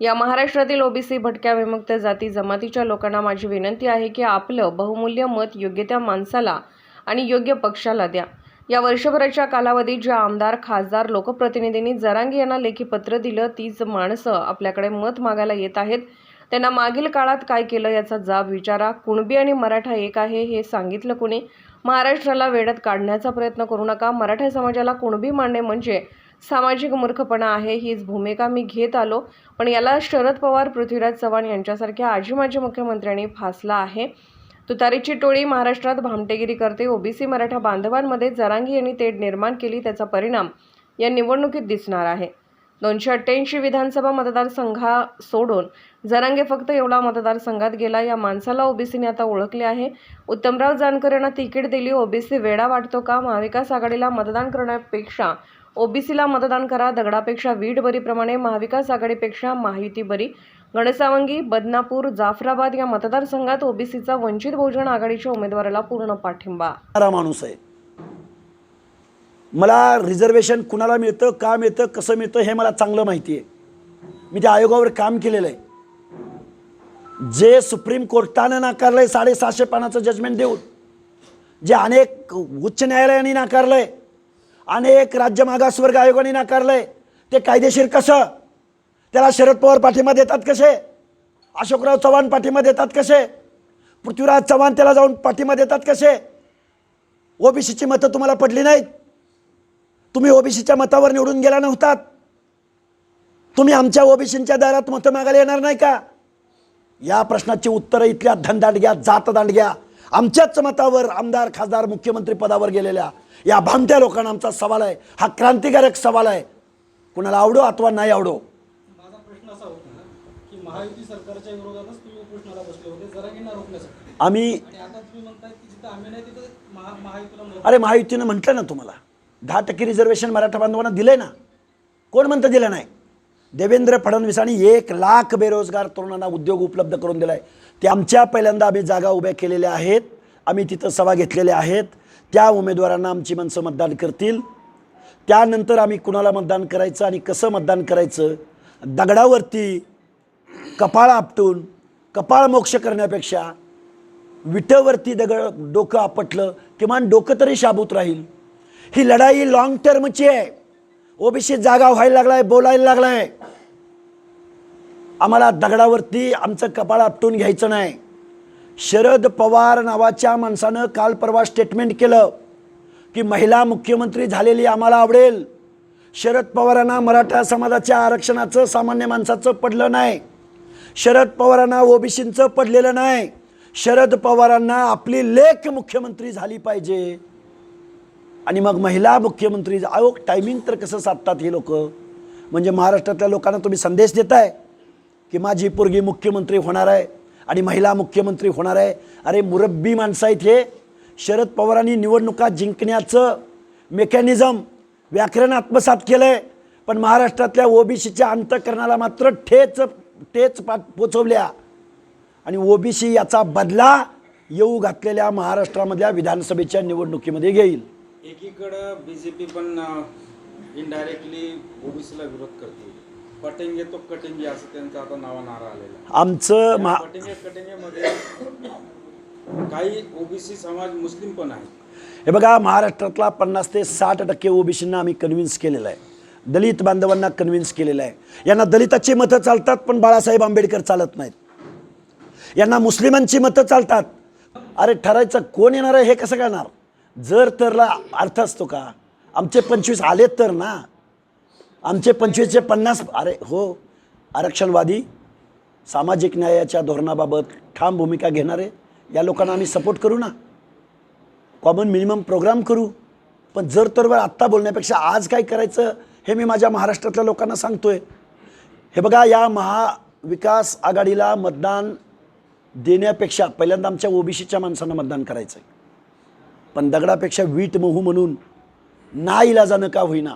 या महाराष्ट्रातील ओबीसी भटक्या विमुक्त जाती जमातीच्या लोकांना माझी विनंती आहे की आपलं बहुमूल्य मत योग्य त्या माणसाला आणि योग्य पक्षाला द्या. या वर्षभराच्या कालावधीत ज्या आमदार खासदार लोकप्रतिनिधींनी जरांगी यांना लेखी पत्र दिलं तीच माणसं आपल्याकडे मत मागायला येत आहेत. त्यांना मागील काळात काय केलं याचा जाब विचारा. कुणबी आणि मराठा एक आहे हे सांगितलं कुणी? महाराष्ट्राला वेढत काढण्याचा प्रयत्न करू नका. मराठा समाजाला कुणबी मांडणे म्हणजे सामाजिक मूर्खपणा आहे हीच भूमिका मी घेत आलो. पण याला शरद पवार पृथ्वीराज चव्हाण यांच्यासारख्या आजी माजी मुख्यमंत्र्यांनी फासला आहे. तुतारीची टोळी महाराष्ट्रात भामटेगिरी करते. ओबीसी मराठा बांधवांमध्ये जरांगी यांनी तेढ निर्माण केली त्याचा परिणाम या निवडणुकीत दिसणार आहे. दोनशे अठ्ठ्याऐंशी विधानसभा मतदारसंघा सोडून जरांगे फक्त एवढा मतदारसंघात गेला. या माणसाला ओबीसीने आता ओळखले आहे. उत्तमराव जानकर यांना तिकीट दिली. ओबीसी वेडा वाटतो का? महाविकास आघाडीला मतदान करण्यापेक्षा ओबीसीला मतदान करा. दगडापेक्षा वीट बरीप्रमाणे महाविकास आघाडीपेक्षा महायुती बरी. गणसावंगी बदनापूर जाफराबाद या मतदारसंघात ओबीसीचा वंचित बहुजन आघाडीच्या उमेदवाराला पूर्ण पाठिंबा. माणूस आहे. मला रिझर्वेशन कुणाला मिळतं का मिळतं कसं मिळतं हे मला चांगलं माहिती आहे मी त्या आयोगावर काम केलेलं आहे. जे सुप्रीम कोर्टानं नाकारलं आहे साडेसहाशे पानाचं जजमेंट देऊन जे अनेक उच्च न्यायालयाने नाकारलं आहे अनेक राज्य मागासवर्ग आयोगाने नाकारलं आहे ते कायदेशीर कसं? त्याला शरद पवार पाठिंबा देतात कसे? अशोकराव चव्हाण पाठिंबा देतात कसे? पृथ्वीराज चव्हाण त्याला जाऊन पाठिंबा देतात कसे? ओबीसीची मतं तुम्हाला पडली नाहीत? तुम्ही ओबीसीच्या मतावर निवडून गेला नव्हतात. तुम्ही आमच्या ओबीसीच्या दारात मतं मागायला येणार नाही का? या प्रश्नाची उत्तरं इथल्या धनदांडग्या जात दांडग्या आमच्याच मतावर आमदार खासदार मुख्यमंत्री पदावर गेलेल्या या भामट्या लोकांना आमचा सवाल आहे. हा क्रांतिकारक सवाल आहे. कुणाला आवडो अथवा नाही आवडो? माझा प्रश्न असा होता की महायुती सरकारच्या विरोधातच तुम्ही उपोषणाला बसले होते. जरांगींना रोखण्यासाठी. आम्ही आणि आता तुम्ही म्हणताय की जिथं आम्ही नाही तिथं महा महायुतीला मदत अरे महायुतीनं म्हटलं ना तुम्हाला. दहा टक्के रिझर्वेशन मराठा बांधवांना आहे ना? कोण म्हणतं दिलं नाही? देवेंद्र फडणवीसांनी एक लाख बेरोजगार तरुणांना उद्योग उपलब्ध करून दिला आहे ते आमच्या पहिल्यांदा आम्ही जागा उभ्या केलेल्या आहेत. आम्ही तिथं सभा घेतलेल्या आहेत. त्या उमेदवारांना आमची माणसं मतदान करतील. त्यानंतर आम्ही कुणाला मतदान करायचं आणि कसं मतदान करायचं? दगडावरती कपाळ आपटून कपाळ मोक्ष करण्यापेक्षा विटेवरती दगड डोकं आपटलं किमान डोकं तरी शाबूत राहील. ही लढाई लॉंग टर्मची आहे. ओबीसी जागा व्हायला लागलाय बोलायला लागलाय. आम्हाला दगडावरती आमचं कपाळ आपटून घ्यायचं नाही. शरद पवार नावाच्या माणसानं काल परवा स्टेटमेंट केलं की महिला मुख्यमंत्री झालेली आम्हाला आवडेल. शरद पवारांना मराठा समाजाच्या आरक्षणाचं सामान्य माणसाचं पडलं नाही. शरद पवारांना ओबीसींचं पडलेलं नाही. शरद पवारांना आपली लेख मुख्यमंत्री झाली पाहिजे. आणि मग महिला मुख्यमंत्री अहो टायमिंग तर कसं साधतात हे लोक? म्हणजे महाराष्ट्रातल्या लोकांना तुम्ही संदेश देताय की माझी पोरगी मुख्यमंत्री होणार आहे आणि महिला मुख्यमंत्री होणार आहे. अरे मुरब्बी माणसं आहेत हे. शरद पवारांनी निवडणुका जिंकण्याचं मेकॅनिझम व्याकरण आत्मसात केलं आहे पण महाराष्ट्रातल्या ओबीसीच्या अंतकरणाला मात्र ठेच ठेच पा पोचवल्या. आणि ओबीसी याचा बदला येऊ घातलेल्या महाराष्ट्रामधल्या विधानसभेच्या निवडणुकीमध्ये घेईल. एकीकडं बी जे पी पण इनडायरेक्टली ओबीसीला विरोध करते पटेंगे तो कटेंगे असं त्यांचं आता नावा नारा आलेला. आमचं महा पटेंगे कटेंगे मध्ये काही ओबीसी समाज मुस्लिम पण आहे. हे बघा महाराष्ट्रातला पन्नास ते साठ टक्के ओबीसींना आम्ही कन्व्हिन्स केलेलं आहे. दलित बांधवांना कन्व्हिन्स केलेलं आहे. यांना दलिताची मतं चालतात पण बाळासाहेब आंबेडकर चालत नाहीत. यांना मुस्लिमांची मतं चालतात. अरे ठरायचं कोण येणार आहे हे कसं करणार जर तरला अर्थ असतो का? आमचे पंचवीस आलेत तर ना? आमचे पंचवीसचे पन्नास अरे हो आरक्षणवादी सामाजिक न्यायाच्या धोरणाबाबत ठाम भूमिका घेणारे या लोकांना आम्ही सपोर्ट करू ना? कॉमन मिनिमम प्रोग्राम करू. पण जर तर आत्ता बोलण्यापेक्षा आज काय करायचं हे मी माझ्या महाराष्ट्रातल्या लोकांना सांगतोय. हे बघा या महाविकास आघाडीला मतदान देण्यापेक्षा पहिल्यांदा आमच्या ओबीसीच्या माणसांना मतदान करायचं आहे पण दगडापेक्षा वीट महू म्हणून ना इलाजानं का होईना.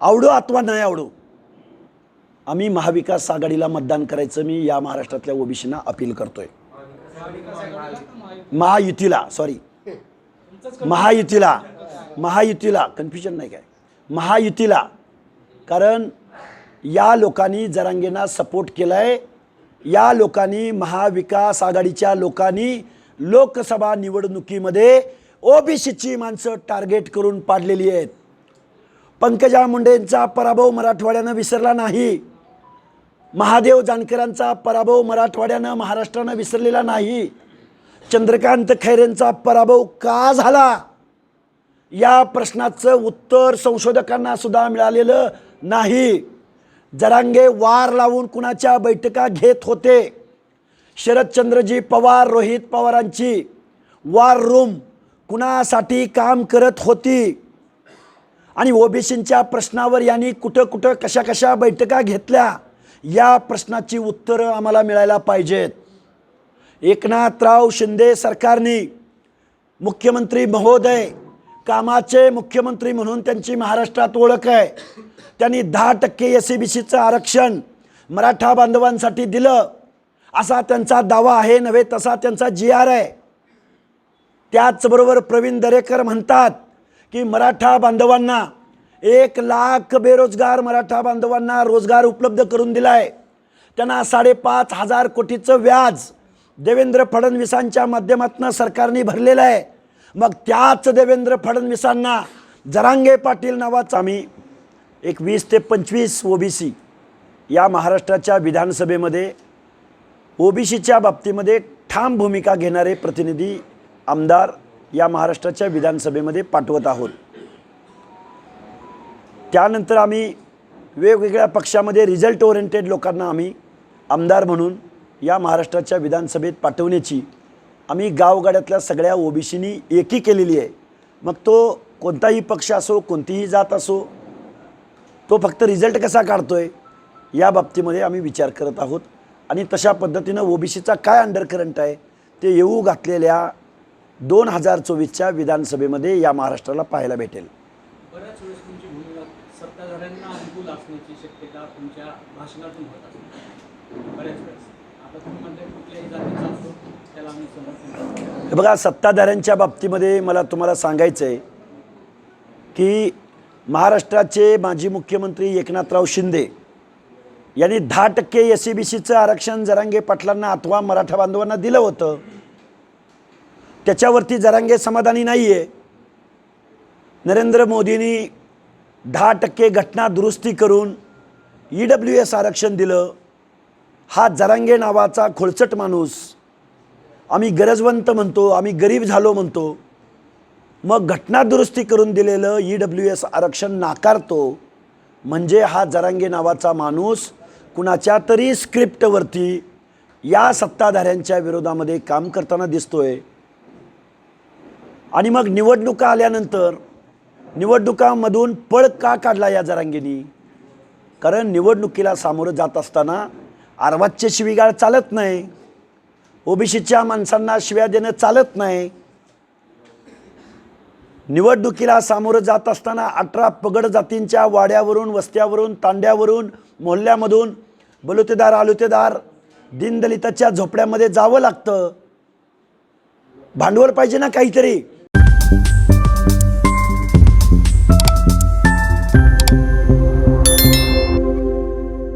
आवडो अथवा नाही आवडो. आम्ही महाविकास आघाडीला मतदान करायचं मी या महाराष्ट्रातल्या ओबीसींना अपील करतोय. महायुतीला सॉरी महायुतीला महायुतीला कन्फ्युजन नाही काय. महायुतीला कारण या लोकांनी जरांगेंना सपोर्ट केला आहे या लोकांनी महाविकास आघाडीच्या लोकांनी लोकसभा निवडणुकीमध्ये ओबीसीची माणसं टार्गेट करून पाडलेली आहेत. पंकजा मुंडेंचा पराभव मराठवाड्यानं विसरला नाही. महादेव जानकरांचा पराभव मराठवाड्यानं महाराष्ट्रानं विसरलेला नाही. चंद्रकांत खैरेंचा पराभव का झाला? या प्रश्नाचं उत्तर संशोधकांना सुद्धा मिळालेलं नाही. जरांगे वार लावून कुणाच्या बैठका घेत होते? शरदचंद्रजी पवार रोहित पवारांची. वार रूम कुणासाठी काम करत होती? आणि ओबीसींच्या प्रश्नावर यांनी कुठं कुठं कशा कशा बैठका घेतल्या? या प्रश्नाची उत्तरं आम्हाला मिळायला पाहिजेत. एकनाथराव शिंदे सरकारने मुख्यमंत्री महोदय कामाचे मुख्यमंत्री म्हणून त्यांची महाराष्ट्रात ओळख आहे. त्यांनी दहा टक्के एस सी बी सीचं आरक्षण मराठा बांधवांसाठी दिलं. असा त्यांचा दावा आहे नव्हे तसा त्यांचा जी आर आहे. त्याचबरोबर प्रवीण दरेकर म्हणतात की मराठा बांधवांना एक लाख बेरोजगार मराठा बांधवांना रोजगार उपलब्ध करून दिला आहे त्यांना साडेपाच हजार कोटीचं व्याज देवेंद्र फडणवीसांच्या माध्यमातून सरकारने भरलेलं आहे. मग त्याच देवेंद्र फडणवीसांना जरांगे पाटील नावाचा आम्ही एक वीस ते पंचवीस ओबीसी या महाराष्ट्राच्या विधानसभेमध्ये ओबीसीच्या बाबतीमध्ये ठाम भूमिका घेणारे प्रतिनिधी आमदार या महाराष्ट्राच्या विधानसभेमध्ये पाठवत आहोत. त्यानंतर आम्ही वेगवेगळ्या पक्षामध्ये रिझल्ट ओरिएंटेड लोकांना आम्ही आमदार म्हणून या महाराष्ट्राच्या विधानसभेत पाठवण्याची आम्ही गावगाड्यातल्या सगळ्या ओबीसीनी एकी केलेली आहे. मग तो कोणताही पक्ष असो कोणतीही जात असो तो फक्त रिझल्ट कसा काढतो आहे या बाबतीमध्ये आम्ही विचार करत आहोत. आणि तशा पद्धतीनं ओबीसीचा काय अंडरकरंट आहे ते येऊ घातलेल्या दोन हजार चोवीसच्या विधानसभेमध्ये या महाराष्ट्राला पाहायला भेटेल. बऱ्याच वेळेस तुमची भूमिका सत्ताधाऱ्यांना अनुकूल असण्याची शक्यता तुमच्या भाषणातून होत असते. बऱ्याच वेळेस. आता तुम्ही म्हणताय कुठल्याही जातीचा असो त्याला आम्ही समर्थन करतो. हे बघा सत्ताधाऱ्यांच्या बाबतीमध्ये मला तुम्हाला सांगायचं आहे की महाराष्ट्राचे माजी मुख्यमंत्री एकनाथराव शिंदे यांनी दहा टक्के एस सी बी सीचं आरक्षण जरांगे पाटलांना अथवा मराठा बांधवांना दिलं होतं. त्याच्यावरती जरांगे समाधानी नाही आहे नरेंद्र मोदींनी दहा टक्के घटना दुरुस्ती करून ई डब्ल्यू एस आरक्षण दिलं. हा जरांगे नावाचा खोळचट माणूस. आम्ही गरजवंत म्हणतो आम्ही गरीब झालो म्हणतो. मग घटना दुरुस्ती करून दिलेलं ई डब्ल्यू एस आरक्षण नाकारतो. म्हणजे हा जरांगे नावाचा माणूस कुणाच्या तरी स्क्रिप्टवरती या सत्ताधाऱ्यांच्या विरोधामध्ये काम करताना दिसतोय. आणि मग निवडणुका आल्यानंतर निवडणुकामधून पळ का काढला या जरांगेनी? कारण निवडणुकीला सामोरं जात असताना आरवाजचे शिवीगाळ चालत नाही. ओबीसीच्या माणसांना शिव्या देणं चालत नाही. निवडणुकीला सामोरं जात असताना अठरा पगड जातींच्या वाड्यावरून वस्त्यावरून तांड्यावरून मोहल्ल्यामधून बलुतेदार आलुतेदार दीनदलिताच्या झोपड्यामध्ये जावं लागतं. भांडवल पाहिजे ना काहीतरी?